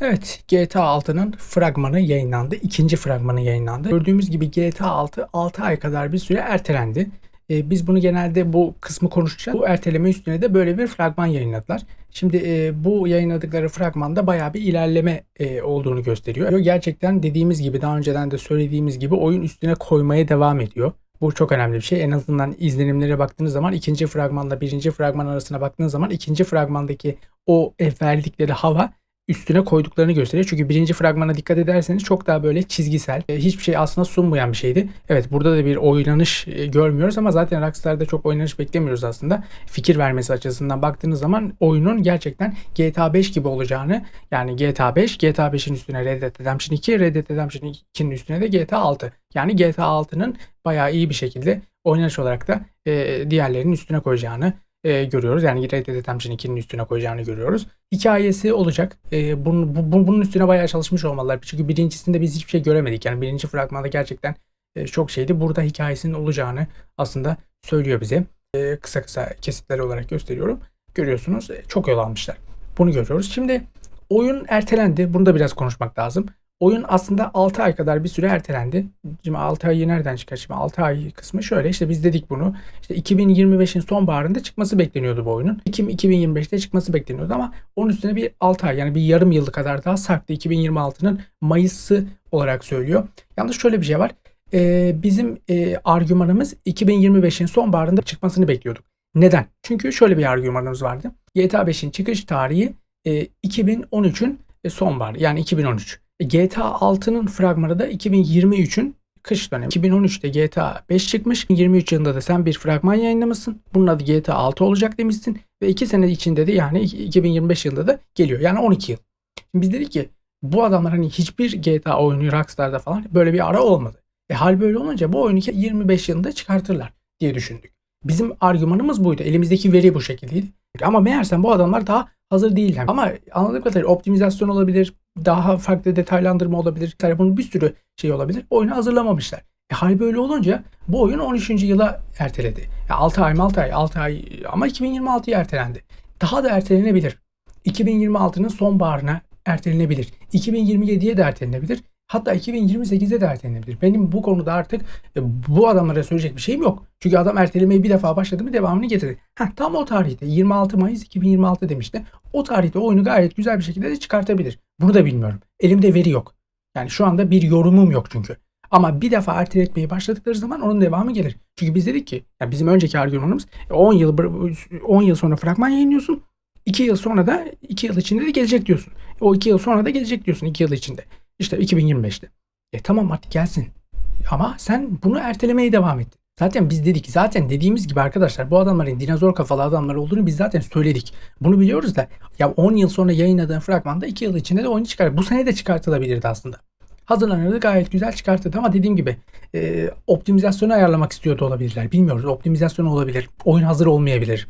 Evet, GTA 6'nın fragmanı yayınlandı. İkinci fragmanı yayınlandı. Gördüğümüz gibi GTA 6 6 ay kadar bir süre ertelendi. Ee, biz bunu genelde bu kısmı konuşacağız. Bu erteleme üstüne de böyle bir fragman yayınladılar. Şimdi e, bu yayınladıkları fragmanda bayağı bir ilerleme e, olduğunu gösteriyor. Gerçekten dediğimiz gibi daha önceden de söylediğimiz gibi oyun üstüne koymaya devam ediyor. Bu çok önemli bir şey. En azından izlenimlere baktığınız zaman ikinci fragmanla birinci fragman arasına baktığınız zaman ikinci fragmandaki o e, verdikleri hava üstüne koyduklarını gösteriyor. Çünkü birinci fragmana dikkat ederseniz çok daha böyle çizgisel, e, hiçbir şey aslında sunmayan bir şeydi. Evet burada da bir oynanış e, görmüyoruz ama zaten Rockstar'da çok oynanış beklemiyoruz aslında. Fikir vermesi açısından baktığınız zaman oyunun gerçekten GTA 5 gibi olacağını yani GTA 5, GTA 5'in üstüne Red Dead Redemption 2, Red Dead Redemption 2'nin üstüne de GTA 6. Yani GTA 6'nın bayağı iyi bir şekilde oynanış olarak da e, diğerlerinin üstüne koyacağını e, görüyoruz. Yani Red Dead Redemption 2'nin üstüne koyacağını görüyoruz. Hikayesi olacak. E, bunun, bu, bunun üstüne bayağı çalışmış olmalılar. Çünkü birincisinde biz hiçbir şey göremedik. Yani birinci fragmanda gerçekten e, çok şeydi. Burada hikayesinin olacağını aslında söylüyor bize. E, kısa kısa kesitler olarak gösteriyorum. Görüyorsunuz e, çok yol almışlar. Bunu görüyoruz. Şimdi oyun ertelendi. Bunu da biraz konuşmak lazım. Oyun aslında 6 ay kadar bir süre ertelendi. Şimdi 6 ayı nereden çıkar? Şimdi 6 ay kısmı şöyle işte biz dedik bunu. İşte 2025'in sonbaharında çıkması bekleniyordu bu oyunun. Ekim 2025'te çıkması bekleniyordu ama onun üstüne bir 6 ay yani bir yarım yılı kadar daha sarktı. 2026'nın Mayıs'ı olarak söylüyor. Yalnız şöyle bir şey var. Ee, bizim e, argümanımız 2025'in sonbaharında çıkmasını bekliyorduk. Neden? Çünkü şöyle bir argümanımız vardı. GTA 5'in çıkış tarihi e, 2013'ün e, sonbaharı yani 2013. GTA 6'nın fragmanı da 2023'ün kış dönemi. 2013'te GTA 5 çıkmış. 23 yılında da sen bir fragman yayınlamışsın. Bunun adı GTA 6 olacak demişsin. Ve 2 sene içinde de yani 2025 yılında da geliyor. Yani 12 yıl. Şimdi biz dedik ki bu adamlar hani hiçbir GTA oyunu Rockstar'da falan böyle bir ara olmadı. E hal böyle olunca bu oyunu 25 yılında çıkartırlar diye düşündük. Bizim argümanımız buydu. Elimizdeki veri bu şekildeydi. Ama meğersem bu adamlar daha hazır değiller. Ama anladığım kadarıyla optimizasyon olabilir, daha farklı detaylandırma olabilir. Bunun bir sürü şey olabilir. Oyunu hazırlamamışlar. E hal böyle olunca bu oyun 13. yıla erteledi. Ya 6 ay 6 ay 6 ay ama 2026'ya ertelendi. Daha da ertelenebilir. 2026'nın sonbaharına ertelenebilir. 2027'ye de ertelenebilir. Hatta 2028'de de ertelenebilir. Benim bu konuda artık e, bu adamlara söyleyecek bir şeyim yok. Çünkü adam ertelemeyi bir defa başladı mı devamını getirdi. Heh, tam o tarihte 26 Mayıs 2026 demişti. O tarihte oyunu gayet güzel bir şekilde de çıkartabilir. Bunu da bilmiyorum. Elimde veri yok. Yani şu anda bir yorumum yok çünkü. Ama bir defa erteletmeye başladıkları zaman onun devamı gelir. Çünkü biz dedik ki ya bizim önceki argümanımız 10 yıl 10 yıl sonra fragman yayınlıyorsun. 2 yıl sonra da 2 yıl içinde de gelecek diyorsun. O 2 yıl sonra da gelecek diyorsun 2 yıl içinde. İşte 2025'te. E tamam artık gelsin. Ama sen bunu ertelemeye devam et. Zaten biz dedik zaten dediğimiz gibi arkadaşlar bu adamların dinozor kafalı adamlar olduğunu biz zaten söyledik. Bunu biliyoruz da ya 10 yıl sonra yayınladığın fragmanda 2 yıl içinde de oyunu çıkar. Bu sene de çıkartılabilirdi aslında. Hazırlanırdı gayet güzel çıkarttı ama dediğim gibi e, optimizasyonu ayarlamak istiyordu olabilirler. Bilmiyoruz. Optimizasyon olabilir. Oyun hazır olmayabilir.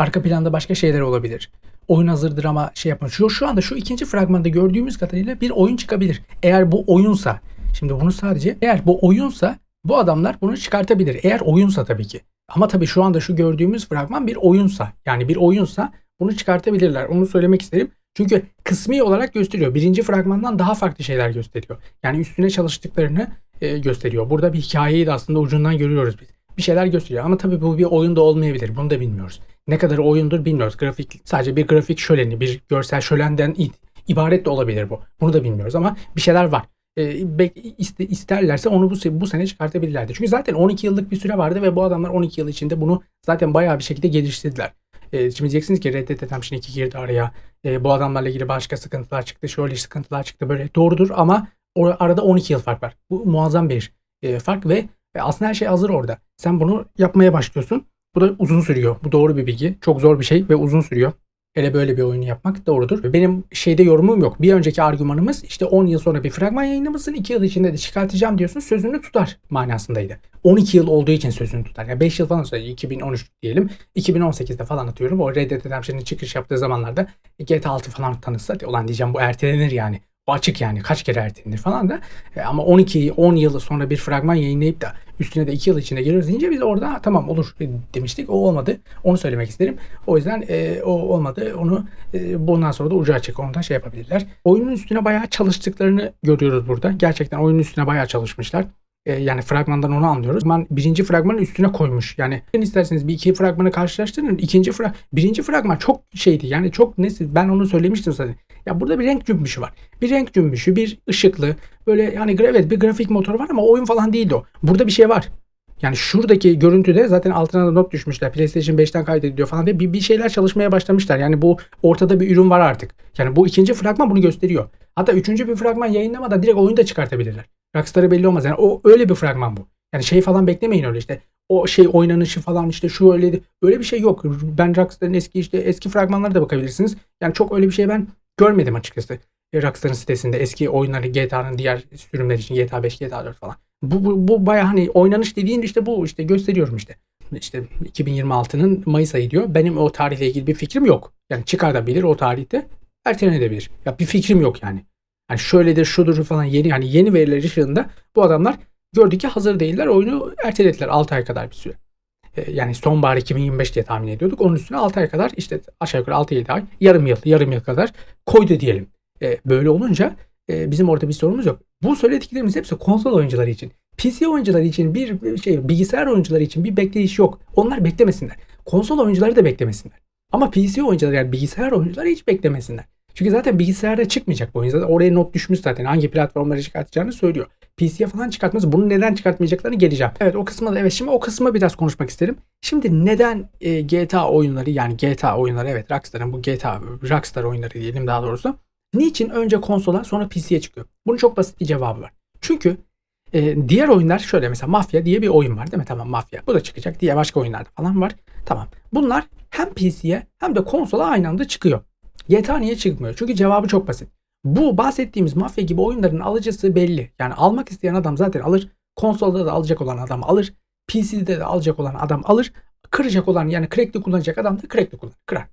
Arka planda başka şeyler olabilir oyun hazırdır ama şey yapma. Şu, şu anda şu ikinci fragmanda gördüğümüz kadarıyla bir oyun çıkabilir. Eğer bu oyunsa şimdi bunu sadece eğer bu oyunsa bu adamlar bunu çıkartabilir. Eğer oyunsa tabii ki. Ama tabii şu anda şu gördüğümüz fragman bir oyunsa yani bir oyunsa bunu çıkartabilirler. Onu söylemek isterim. Çünkü kısmi olarak gösteriyor. Birinci fragmandan daha farklı şeyler gösteriyor. Yani üstüne çalıştıklarını e, gösteriyor. Burada bir hikayeyi de aslında ucundan görüyoruz biz. Bir şeyler gösteriyor ama tabii bu bir oyun da olmayabilir. Bunu da bilmiyoruz. Ne kadar oyundur bilmiyoruz. Grafik sadece bir grafik şöleni, bir görsel şölenden ibaret de olabilir bu. Bunu da bilmiyoruz ama bir şeyler var. E, isterlerse onu bu, bu sene çıkartabilirlerdi. Çünkü zaten 12 yıllık bir süre vardı ve bu adamlar 12 yıl içinde bunu zaten bayağı bir şekilde geliştirdiler. E, şimdi diyeceksiniz ki Red Dead Redemption 2 girdi araya. E, bu adamlarla ilgili başka sıkıntılar çıktı. Şöyle sıkıntılar çıktı böyle. Doğrudur ama arada 12 yıl fark var. Bu muazzam bir e, fark ve aslında her şey hazır orada. Sen bunu yapmaya başlıyorsun. Bu da uzun sürüyor. Bu doğru bir bilgi. Çok zor bir şey ve uzun sürüyor. Hele böyle bir oyunu yapmak doğrudur. Benim şeyde yorumum yok. Bir önceki argümanımız işte 10 yıl sonra bir fragman yayınlamasın 2 yıl içinde de çıkartacağım diyorsun sözünü tutar manasındaydı. 12 yıl olduğu için sözünü tutar. Yani 5 yıl falan sonra 2013 diyelim. 2018'de falan atıyorum. O Red Dead Redemption'ın çıkış yaptığı zamanlarda GTA 6 falan tanıtsa olan diyeceğim bu ertelenir yani. Bu açık yani kaç kere ertelenir falan da. E, ama 12 10 yıl sonra bir fragman yayınlayıp da üstüne de 2 yıl içinde geliyoruz deyince biz orada tamam olur e, demiştik. O olmadı. Onu söylemek isterim. O yüzden e, o olmadı. Onu e, bundan sonra da ucu açık. Ondan şey yapabilirler. Oyunun üstüne bayağı çalıştıklarını görüyoruz burada. Gerçekten oyunun üstüne bayağı çalışmışlar. E, yani fragmandan onu anlıyoruz. Man birinci fragmanın üstüne koymuş. Yani isterseniz bir iki fragmanı karşılaştırın. İkinci frag birinci fragman çok şeydi. Yani çok nesi ben onu söylemiştim zaten. Ya burada bir renk cümbüşü var. Bir renk cümbüşü, bir ışıklı. Böyle yani evet bir grafik motoru var ama oyun falan değildi o. Burada bir şey var. Yani şuradaki görüntüde zaten altına da not düşmüşler. PlayStation 5'ten kaydediliyor falan diye bir, bir şeyler çalışmaya başlamışlar. Yani bu ortada bir ürün var artık. Yani bu ikinci fragman bunu gösteriyor. Hatta üçüncü bir fragman yayınlamadan direkt oyunu da çıkartabilirler. Rockstar'ı belli olmaz. Yani o öyle bir fragman bu. Yani şey falan beklemeyin öyle işte. O şey oynanışı falan işte şu öyle öyle bir şey yok. Ben Rockstar'ın eski işte eski fragmanlara da bakabilirsiniz. Yani çok öyle bir şey ben görmedim açıkçası. Rockstar'ın sitesinde eski oyunları GTA'nın diğer sürümler için GTA 5, GTA 4 falan. Bu, bu, bu baya hani oynanış dediğin işte bu işte gösteriyorum işte. İşte 2026'nın Mayıs ayı diyor. Benim o tarihle ilgili bir fikrim yok. Yani çıkartabilir o tarihte ertelenebilir. Ya bir fikrim yok yani. Hani şöyledir şudur falan yeni hani yeni veriler ışığında bu adamlar gördü ki hazır değiller. Oyunu ertelediler 6 ay kadar bir süre. Ee, yani sonbahar 2025 diye tahmin ediyorduk. Onun üstüne 6 ay kadar işte aşağı yukarı 6-7 ay yarım yıl yarım yıl kadar koydu diyelim. Ee, böyle olunca e, bizim orada bir sorunumuz yok. Bu söylediklerimiz hepsi konsol oyuncuları için. PC oyuncuları için bir şey bilgisayar oyuncuları için bir bekleyiş yok. Onlar beklemesinler. Konsol oyuncuları da beklemesinler. Ama PC oyuncuları yani bilgisayar oyuncuları hiç beklemesinler. Çünkü zaten bilgisayarda çıkmayacak bu oyun. Zaten oraya not düşmüş zaten. Hangi platformlara çıkartacağını söylüyor. PC'ye falan çıkartmaz. Bunu neden çıkartmayacaklarını geleceğim. Evet o kısma da evet şimdi o kısma biraz konuşmak isterim. Şimdi neden e, GTA oyunları yani GTA oyunları evet Rockstar'ın bu GTA Rockstar oyunları diyelim daha doğrusu. Niçin önce konsola sonra PC'ye çıkıyor? Bunun çok basit bir cevabı var. Çünkü e, diğer oyunlar şöyle mesela Mafya diye bir oyun var değil mi? Tamam Mafya. Bu da çıkacak. Diğer başka oyunlarda falan var. Tamam. Bunlar hem PC'ye hem de konsola aynı anda çıkıyor. GTA niye çıkmıyor? Çünkü cevabı çok basit. Bu bahsettiğimiz mafya gibi oyunların alıcısı belli. Yani almak isteyen adam zaten alır. Konsolda da alacak olan adam alır. PC'de de alacak olan adam alır. Kıracak olan yani crackli kullanacak adam da crackli kullanır. Kırar.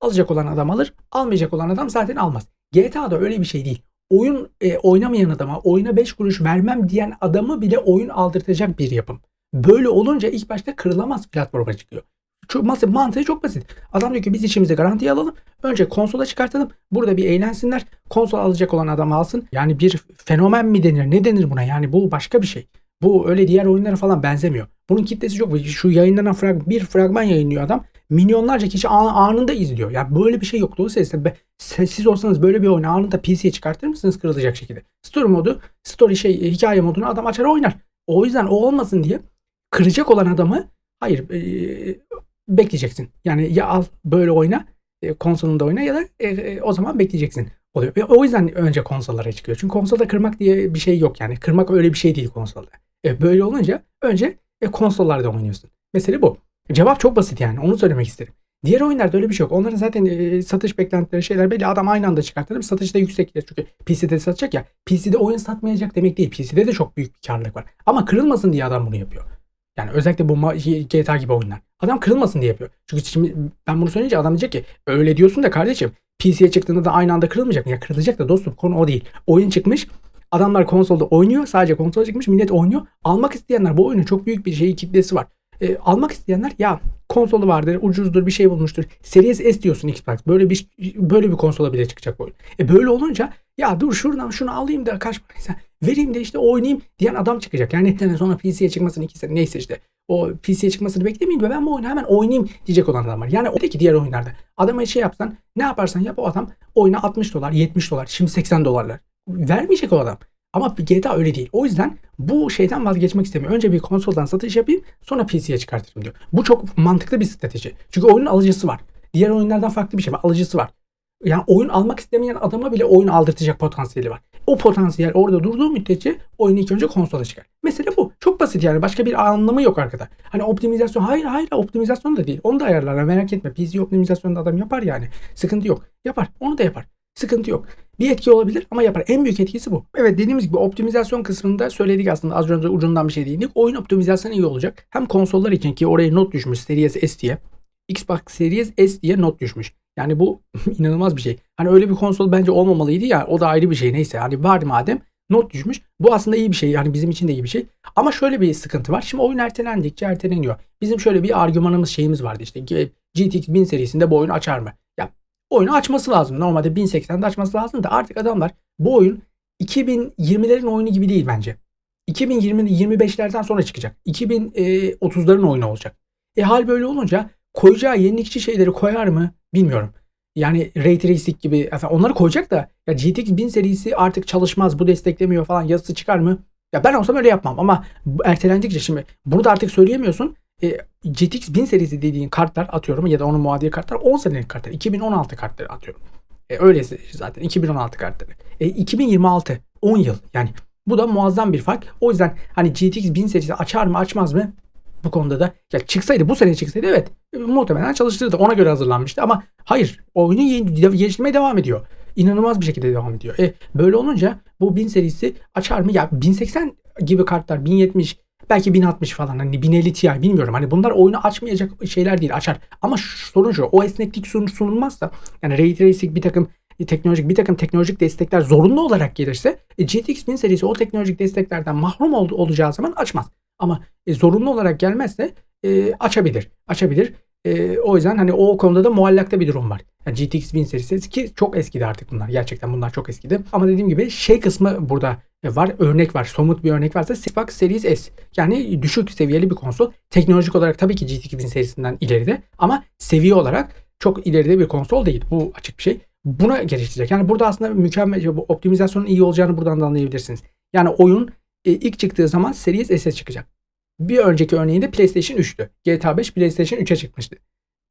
Alacak olan adam alır. Almayacak olan adam zaten almaz. GTA'da öyle bir şey değil. Oyun e, oynamayan adama oyuna 5 kuruş vermem diyen adamı bile oyun aldırtacak bir yapım. Böyle olunca ilk başta kırılamaz platforma çıkıyor. Çok mantığı çok basit. Adam diyor ki biz işimizi garantiye alalım. Önce konsola çıkartalım. Burada bir eğlensinler. Konsol alacak olan adam alsın. Yani bir fenomen mi denir? Ne denir buna? Yani bu başka bir şey. Bu öyle diğer oyunlara falan benzemiyor. Bunun kitlesi çok. Şu yayınlanan frag, bir fragman yayınlıyor adam. Milyonlarca kişi anında izliyor. Yani böyle bir şey yok. Dolayısıyla siz olsanız böyle bir oyunu anında PC'ye çıkartır mısınız kırılacak şekilde? Story modu, story şey hikaye modunu adam açar oynar. O yüzden o olmasın diye kıracak olan adamı hayır e, bekleyeceksin. Yani ya al böyle oyna e, konsolunda oyna ya da e, e, o zaman bekleyeceksin oluyor. Ve o yüzden önce konsollara çıkıyor. Çünkü konsolda kırmak diye bir şey yok yani. Kırmak öyle bir şey değil konsolda. E, böyle olunca önce e, konsollarda oynuyorsun. Mesele bu. Cevap çok basit yani. Onu söylemek isterim. Diğer oyunlarda öyle bir şey yok. Onların zaten e, satış beklentileri şeyler belli. Adam aynı anda çıkartır. Satış da yüksek. Çünkü PC'de satacak ya. PC'de oyun satmayacak demek değil. PC'de de çok büyük bir karlılık var. Ama kırılmasın diye adam bunu yapıyor. Yani özellikle bu GTA gibi oyunlar. Adam kırılmasın diye yapıyor. Çünkü şimdi ben bunu söyleyince adam diyecek ki öyle diyorsun da kardeşim PC'ye çıktığında da aynı anda kırılmayacak mı? Ya kırılacak da dostum konu o değil. Oyun çıkmış. Adamlar konsolda oynuyor. Sadece konsol çıkmış. Millet oynuyor. Almak isteyenler bu oyunun çok büyük bir şeyi kitlesi var. E, almak isteyenler ya konsolu vardır, ucuzdur, bir şey bulmuştur. Series S diyorsun Xbox. Böyle bir böyle bir konsola bile çıkacak oyun. E böyle olunca ya dur şuradan şunu alayım da kaç paraysa vereyim de işte oynayayım diyen adam çıkacak. Yani sene sonra PC'ye çıkmasını iki sene neyse işte o PC'ye çıkmasını beklemeyin ve ben bu oyunu hemen oynayayım diyecek olan adam var. Yani oradaki diğer oyunlarda adama şey yapsan ne yaparsan yap o adam oyuna 60 dolar 70 dolar şimdi 80 dolarlar vermeyecek o adam. Ama GTA öyle değil. O yüzden bu şeyden vazgeçmek istemiyor. Önce bir konsoldan satış yapayım sonra PC'ye çıkartırım diyor. Bu çok mantıklı bir strateji. Çünkü oyunun alıcısı var. Diğer oyunlardan farklı bir şey var. Alıcısı var. Yani oyun almak istemeyen adama bile oyun aldırtacak potansiyeli var. O potansiyel orada durduğu müddetçe oyun ilk önce konsola çıkar. Mesele bu. Çok basit yani. Başka bir anlamı yok arkada. Hani optimizasyon. Hayır hayır optimizasyon da değil. Onu da ayarlar. Merak etme. PC optimizasyonu da adam yapar yani. Sıkıntı yok. Yapar. Onu da yapar. Sıkıntı yok. Bir etki olabilir ama yapar. En büyük etkisi bu. Evet dediğimiz gibi optimizasyon kısmında söyledik aslında az önce ucundan bir şey değindik. Oyun optimizasyonu iyi olacak. Hem konsollar için ki oraya not düşmüş Series S diye. Xbox Series S diye not düşmüş. Yani bu inanılmaz bir şey. Hani öyle bir konsol bence olmamalıydı ya o da ayrı bir şey neyse. Hani var madem not düşmüş. Bu aslında iyi bir şey. Yani bizim için de iyi bir şey. Ama şöyle bir sıkıntı var. Şimdi oyun ertelendikçe erteleniyor. Bizim şöyle bir argümanımız şeyimiz vardı işte. GTX 1000 serisinde bu oyunu açar mı? Ya oyunu açması lazım. Normalde 1080'de açması lazım da artık adamlar bu oyun 2020'lerin oyunu gibi değil bence. 2020 25'lerden sonra çıkacak. 2030'ların oyunu olacak. E hal böyle olunca koyacağı yenilikçi şeyleri koyar mı bilmiyorum. Yani Ray Tracing gibi onları koyacak da ya GTX 1000 serisi artık çalışmaz bu desteklemiyor falan yazısı çıkar mı? Ya ben olsam öyle yapmam ama ertelendikçe şimdi bunu da artık söyleyemiyorsun. E, GTX 1000 serisi dediğin kartlar atıyorum ya da onun muadili kartlar 10 senelik kartlar. 2016 kartları atıyorum. E, öylesi zaten 2016 kartları. E, 2026 10 yıl yani bu da muazzam bir fark. O yüzden hani GTX 1000 serisi açar mı açmaz mı bu konuda da ya çıksaydı bu sene çıksaydı evet muhtemelen çalıştırırdı. Ona göre hazırlanmıştı ama hayır oyunu geliştirmeye devam ediyor. İnanılmaz bir şekilde devam ediyor. E, böyle olunca bu 1000 serisi açar mı? Ya 1080 gibi kartlar 1070 belki 1060 falan hani 1050 Ti bilmiyorum. Hani bunlar oyunu açmayacak şeyler değil açar. Ama sorun şu o esneklik sunulmazsa yani Ray Tracing bir takım teknolojik bir takım teknolojik destekler zorunlu olarak gelirse e, GTX 1000 serisi o teknolojik desteklerden mahrum ol, olacağı zaman açmaz. Ama e, zorunlu olarak gelmezse e, açabilir. Açabilir. E, o yüzden hani o konuda da muallakta bir durum var. Yani GTX 1000 serisi ki çok eskidi artık bunlar. Gerçekten bunlar çok eskidi. Ama dediğim gibi şey kısmı burada e, var. Örnek var. Somut bir örnek varsa Xbox Series S. Yani düşük seviyeli bir konsol. Teknolojik olarak tabii ki GTX 1000 serisinden ileride ama seviye olarak çok ileride bir konsol değil. Bu açık bir şey. Buna geliştirecek. Yani burada aslında mükemmel bu optimizasyonun iyi olacağını buradan da anlayabilirsiniz. Yani oyun e, ilk çıktığı zaman Series S'e çıkacak. Bir önceki örneğinde PlayStation 3'tü. GTA 5 PlayStation 3'e çıkmıştı.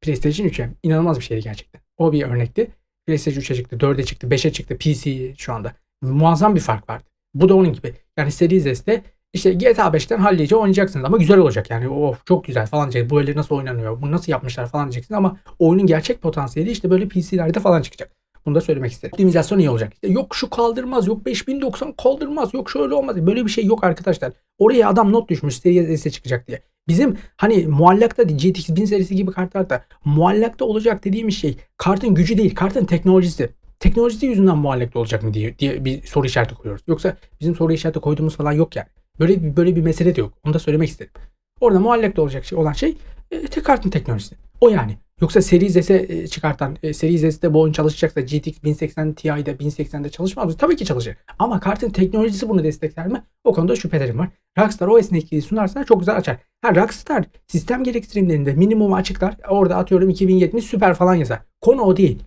PlayStation 3'e inanılmaz bir şeydi gerçekten. O bir örnekti. PlayStation 3'e çıktı, 4'e çıktı, 5'e çıktı, PC şu anda. Muazzam bir fark vardı. Bu da onun gibi. Yani Series S'te işte GTA 5'ten hallice oynayacaksınız ama güzel olacak yani. Of çok güzel falan diyecek. Bu böyle nasıl oynanıyor? Bunu nasıl yapmışlar falan diyeceksiniz ama oyunun gerçek potansiyeli işte böyle PC'lerde falan çıkacak. Bunu da söylemek isterim. Optimizasyon iyi olacak. İşte yok şu kaldırmaz, yok 5090 kaldırmaz, yok şöyle olmaz. Böyle bir şey yok arkadaşlar. Oraya adam not düşmüş Series S'e çıkacak diye. Bizim hani muallakta GTX 1000 serisi gibi kartlarda muallakta olacak dediğimiz şey kartın gücü değil, kartın teknolojisi. Teknolojisi yüzünden muallakta olacak mı diye, diye bir soru işareti koyuyoruz. Yoksa bizim soru işareti koyduğumuz falan yok yani. Böyle bir, böyle bir mesele de yok. Onu da söylemek isterim. Orada muallakta olacak şey olan şey e, kartın teknolojisi. O yani. Yoksa Series S'e e, çıkartan, e, Series S'te bu oyun çalışacaksa GTX 1080 Ti'de 1080'de çalışmaz mı? Tabii ki çalışır. Ama kartın teknolojisi bunu destekler mi? O konuda şüphelerim var. Rockstar o esnekliği sunarsa çok güzel açar. Ha Rockstar sistem gereksinimlerinde minimumu açıklar. Orada atıyorum 2070 süper falan yazar. Konu o değil.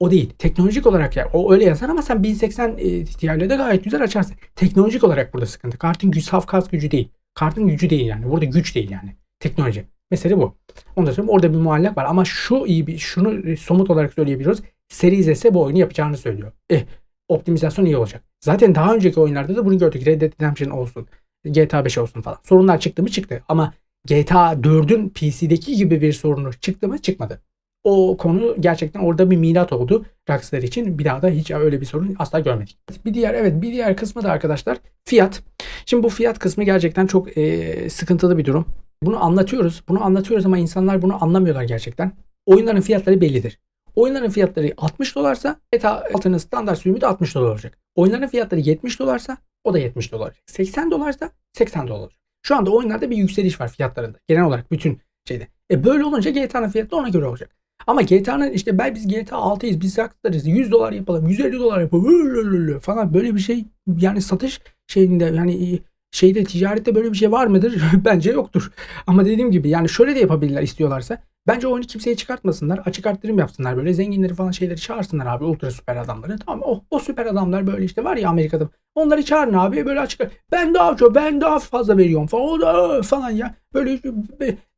O değil. Teknolojik olarak ya o öyle yazar ama sen 1080 e, Ti'yle de gayet güzel açarsın. Teknolojik olarak burada sıkıntı. Kartın güç, saf kas gücü değil. Kartın gücü değil yani. Burada güç değil yani. Teknoloji. Mesele bu. Onu da söyleyeyim. Orada bir muallak var ama şu iyi bir şunu somut olarak söyleyebiliyoruz. Series S bu oyunu yapacağını söylüyor. Eh optimizasyon iyi olacak. Zaten daha önceki oyunlarda da bunu gördük. Red Dead Redemption olsun. GTA 5 olsun falan. Sorunlar çıktı mı çıktı. Ama GTA 4'ün PC'deki gibi bir sorunu çıktı mı çıkmadı. O konu gerçekten orada bir milat oldu Rockstar için. Bir daha da hiç öyle bir sorun asla görmedik. Bir diğer evet bir diğer kısmı da arkadaşlar fiyat. Şimdi bu fiyat kısmı gerçekten çok e, sıkıntılı bir durum. Bunu anlatıyoruz. Bunu anlatıyoruz ama insanlar bunu anlamıyorlar gerçekten. Oyunların fiyatları bellidir. Oyunların fiyatları 60 dolarsa beta altının standart sürümü de 60 dolar olacak. Oyunların fiyatları 70 dolarsa o da 70 dolar olacak. 80 dolarsa 80 dolar olacak. Şu anda oyunlarda bir yükseliş var fiyatlarında. Genel olarak bütün şeyde. E böyle olunca GTA'nın fiyatı ona göre olacak. Ama GTA'nın işte ben biz GTA 6'yız biz Rockstar'ız 100 dolar yapalım 150 dolar yapalım falan böyle bir şey yani satış şeyinde yani şeyde ticarette böyle bir şey var mıdır? Bence yoktur. Ama dediğim gibi yani şöyle de yapabilirler istiyorlarsa. Bence oyunu kimseye çıkartmasınlar. Açık arttırım yapsınlar böyle. Zenginleri falan şeyleri çağırsınlar abi. Ultra süper adamları. Tamam o, o süper adamlar böyle işte var ya Amerika'da. Onları çağırın abi böyle açık. Ben daha çok ben daha fazla veriyorum falan. Da falan ya. Böyle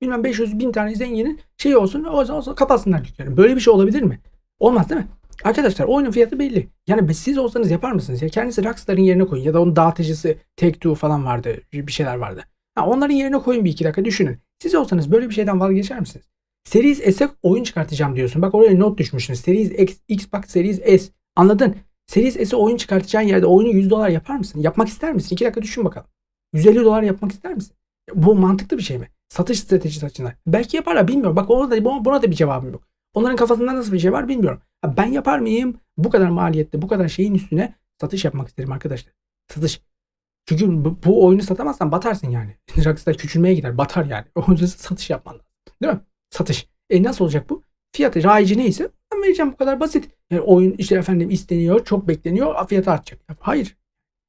bilmem 500 bin tane zenginin şey olsun. O zaman kapatsınlar dükkanı. Böyle bir şey olabilir mi? Olmaz değil mi? Arkadaşlar oyunun fiyatı belli. Yani siz olsanız yapar mısınız? Ya kendisi Rockstar'ın yerine koyun. Ya da onun dağıtıcısı Take-Two falan vardı. Bir şeyler vardı. Ha, onların yerine koyun bir iki dakika düşünün. Siz olsanız böyle bir şeyden vazgeçer misiniz? Series S'e oyun çıkartacağım diyorsun. Bak oraya not düşmüşsün. Series X, Xbox Series S. Anladın? Series S'e oyun çıkartacağın yerde oyunu 100 dolar yapar mısın? Yapmak ister misin? 2 dakika düşün bakalım. 150 dolar yapmak ister misin? Bu mantıklı bir şey mi? Satış stratejisi açısından. Belki yaparlar bilmiyorum. Bak ona da, buna da bir cevabım yok. Onların kafasında nasıl bir şey var bilmiyorum. Ben yapar mıyım? Bu kadar maliyette, bu kadar şeyin üstüne satış yapmak isterim arkadaşlar. Satış. Çünkü bu, oyunu satamazsan batarsın yani. Rockstar küçülmeye gider, batar yani. O yüzden satış yapman lazım. Değil mi? Satış. E nasıl olacak bu? Fiyatı rayici neyse ben vereceğim bu kadar basit. Yani oyun işte efendim isteniyor, çok bekleniyor, fiyatı artacak. Hayır.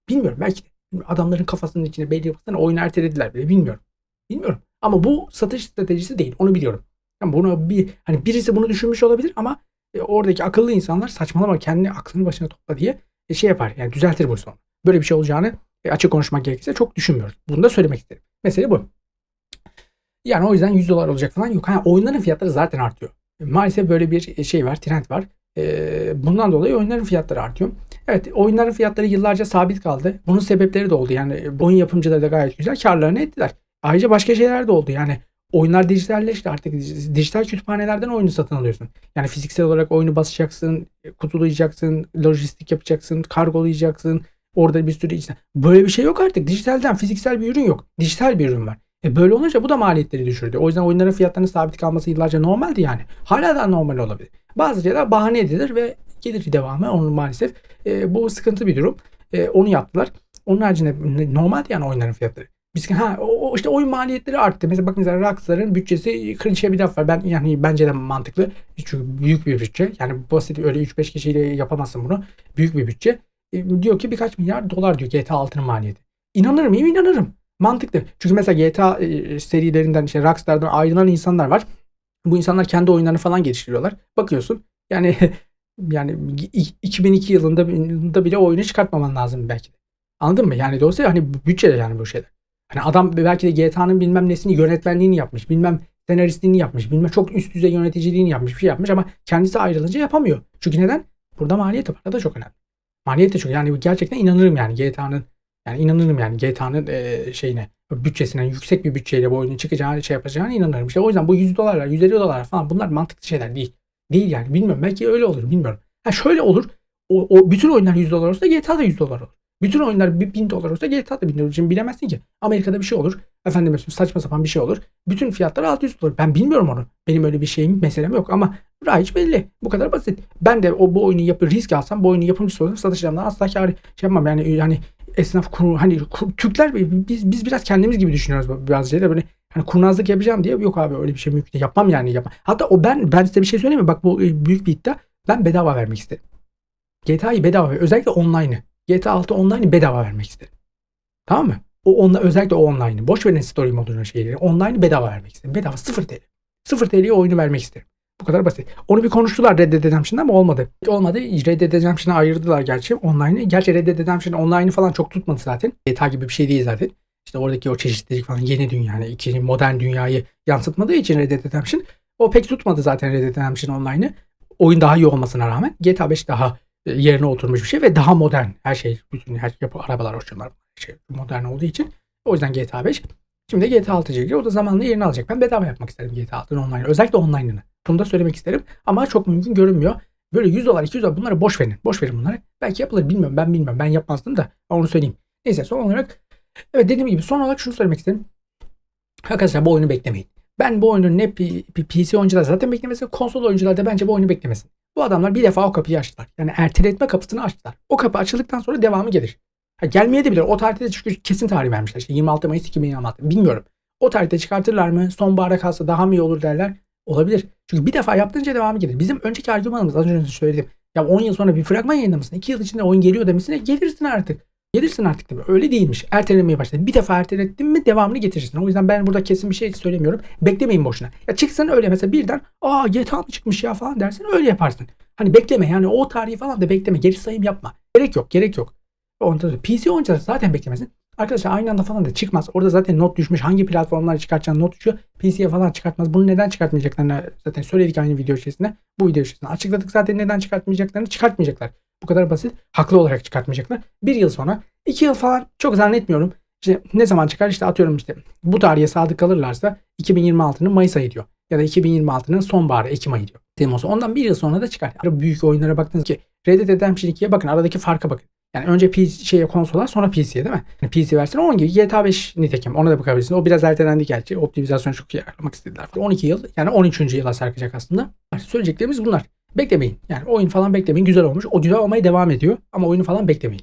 Bilmiyorum belki de. Adamların kafasının içine belli yapısını oyunu ertelediler bile bilmiyorum. Bilmiyorum. Ama bu satış stratejisi değil. Onu biliyorum. Yani bunu bir hani birisi bunu düşünmüş olabilir ama e, oradaki akıllı insanlar saçmalama kendini aklını başına topla diye e, şey yapar. Yani düzeltir bu sonra. Böyle bir şey olacağını e, açık konuşmak gerekirse çok düşünmüyoruz. Bunu da söylemek isterim. Mesele bu. Yani o yüzden 100 dolar olacak falan yok. Ha, oyunların fiyatları zaten artıyor. E, Maalesef böyle bir şey var, trend var. E, bundan dolayı oyunların fiyatları artıyor. Evet oyunların fiyatları yıllarca sabit kaldı. Bunun sebepleri de oldu. Yani e, oyun yapımcıları da gayet güzel karlarını ettiler. Ayrıca başka şeyler de oldu. Yani oyunlar dijitalleşti artık dijital kütüphanelerden oyunu satın alıyorsun. Yani fiziksel olarak oyunu basacaksın, kutulayacaksın, lojistik yapacaksın, kargolayacaksın. Orada bir sürü işte. Böyle bir şey yok artık. Dijitalden fiziksel bir ürün yok. Dijital bir ürün var. E böyle olunca bu da maliyetleri düşürdü. O yüzden oyunların fiyatlarının sabit kalması yıllarca normaldi yani. Hala da normal olabilir. Bazı şeyler bahane edilir ve gelir devamı. Onun maalesef e, bu sıkıntı bir durum. E, onu yaptılar. Onun haricinde normaldi yani oyunların fiyatları. Biz ha o, işte oyun maliyetleri arttı. Mesela bakın mesela Rockstar'ın bütçesi klişe bir laf var. Ben yani bence de mantıklı. Çünkü büyük bir bütçe. Yani basit öyle 3-5 kişiyle yapamazsın bunu. Büyük bir bütçe. E, diyor ki birkaç milyar dolar diyor GTA 6'nın maliyeti. İnanır mıyım? İnanırım. Mantıklı. Çünkü mesela GTA e, serilerinden işte Rockstar'dan ayrılan insanlar var. Bu insanlar kendi oyunlarını falan geliştiriyorlar. Bakıyorsun yani yani 2002 yılında, bile oyunu çıkartmaman lazım belki. Anladın mı? Yani dolayısıyla hani bütçe yani bu şeyler. Hani adam belki de GTA'nın bilmem nesini yönetmenliğini yapmış. Bilmem senaristliğini yapmış. Bilmem çok üst düzey yöneticiliğini yapmış. Bir şey yapmış ama kendisi ayrılınca yapamıyor. Çünkü neden? Burada maliyeti var. Da çok önemli. Maliyeti çok. Yani gerçekten inanırım yani GTA'nın yani inanırım yani GTA'nın e, şeyine bütçesine yüksek bir bütçeyle bu oyunun çıkacağını şey yapacağını inanırım. İşte o yüzden bu 100 dolarlar 150 dolar falan bunlar mantıklı şeyler değil. Değil yani bilmiyorum belki öyle olur bilmiyorum. Ha şöyle olur o, o bütün oyunlar 100 dolar olsa GTA da 100 dolar olur. Bütün oyunlar 1000 dolar olsa GTA da 1000 dolar. Şimdi bilemezsin ki. Amerika'da bir şey olur. Efendim saçma sapan bir şey olur. Bütün fiyatlar 600 dolar. Ben bilmiyorum onu. Benim öyle bir şeyim meselem yok ama Raiç belli. Bu kadar basit. Ben de o bu oyunu yapı risk alsam bu oyunun yapımcısı olsam satışlarımdan asla kar şey yapmam. Yani yani esnaf kur, hani kur, Türkler biz biz biraz kendimiz gibi düşünüyoruz bazı şeyler böyle hani kurnazlık yapacağım diye yok abi öyle bir şey mümkün. Yapmam yani yapmam. Hatta o ben ben size bir şey söyleyeyim mi? Bak bu e, büyük bir iddia. Ben bedava vermek isterim. GTA'yı bedava özellikle online'ı. GTA 6 online'ı bedava vermek isterim. Tamam mı? O onla, özellikle o online'ı. Boş verin story modunu şeyleri. Online'ı bedava vermek isterim. Bedava 0 TL. 0 TL'ye oyunu vermek isterim. Bu kadar basit. Onu bir konuştular Red Dead Redemption'da ama olmadı. Olmadı. Red Dead Redemption'a ayırdılar gerçi online'ı. Gerçi Red Dead Redemption online'ı falan çok tutmadı zaten. GTA gibi bir şey değil zaten. İşte oradaki o çeşitlilik falan yeni dünya yani ikinci modern dünyayı yansıtmadığı için Red Dead Redemption o pek tutmadı zaten Red Dead Redemption online'ı. Oyun daha iyi olmasına rağmen GTA 5 daha yerine oturmuş bir şey ve daha modern. Her şey, bütün her yapı, arabalar, hoşçalar, şey modern olduğu için. O yüzden GTA 5. Şimdi GTA 6 geliyor. O da zamanla yerini alacak. Ben bedava yapmak isterim GTA 6'nın online. Özellikle online'ını. Bunu da söylemek isterim. Ama çok mümkün görünmüyor. Böyle 100 dolar, 200 dolar bunları boş verin. Boş verin bunları. Belki yapılır bilmiyorum. Ben bilmiyorum. Ben yapmazdım da onu söyleyeyim. Neyse son olarak evet dediğim gibi son olarak şunu söylemek isterim. Arkadaşlar bu oyunu beklemeyin. Ben bu oyunu ne PC oyuncular zaten beklemesin, konsol oyuncular da bence bu oyunu beklemesin. Bu adamlar bir defa o kapıyı açtılar. Yani erteletme kapısını açtılar. O kapı açıldıktan sonra devamı gelir. Ha, gelmeye de bilir. O tarihte çünkü kesin tarih vermişler. İşte 26 Mayıs 2026. Bilmiyorum. O tarihte çıkartırlar mı? Sonbahara kalsa daha mı iyi olur derler. Olabilir. Çünkü bir defa yaptığınca devamı gelir. Bizim önceki argümanımız az önce söyledim. Ya 10 yıl sonra bir fragman yayınlamasın. 2 yıl içinde oyun geliyor demesine gelirsin artık. Gelirsin artık tabii. Öyle değilmiş. Ertelemeye başladı. Bir defa ertelettin mi devamını getirirsin. O yüzden ben burada kesin bir şey söylemiyorum. Beklemeyin boşuna. Ya çıksın öyle mesela birden aa GTA mı çıkmış ya falan dersin öyle yaparsın. Hani bekleme yani o tarihi falan da bekleme. Geri sayım yapma. Gerek yok gerek yok. Ondan PC oyuncular zaten beklemesin. Arkadaşlar aynı anda falan da çıkmaz. Orada zaten not düşmüş. Hangi platformlara çıkartacağını not düşüyor. PC'ye falan çıkartmaz. Bunu neden çıkartmayacaklarını zaten söyledik aynı video içerisinde. Bu video içerisinde açıkladık zaten neden çıkartmayacaklarını çıkartmayacaklar. Bu kadar basit. Haklı olarak çıkartmayacaklar. Bir yıl sonra, iki yıl falan çok zannetmiyorum. İşte ne zaman çıkar? İşte atıyorum işte bu tarihe sadık kalırlarsa 2026'nın Mayıs ayı diyor. Ya da 2026'nın sonbaharı Ekim ayı diyor. Temmuz'u. Ondan bir yıl sonra da çıkar. Yani büyük oyunlara baktınız ki Red Dead Redemption 2'ye bakın aradaki farka bakın. Yani önce PC, şeye konsola sonra PC'ye değil mi? Yani PC versiyonu 10 gibi GTA 5 nitekim ona da bakabilirsiniz. O biraz ertelendi gerçi. Optimizasyon çok iyi ayarlamak istediler. 12 yıl yani 13. yıla sarkacak aslında. Söyleyeceklerimiz bunlar. Beklemeyin. Yani oyun falan beklemeyin. Güzel olmuş. O güzel olmaya devam ediyor. Ama oyunu falan beklemeyin.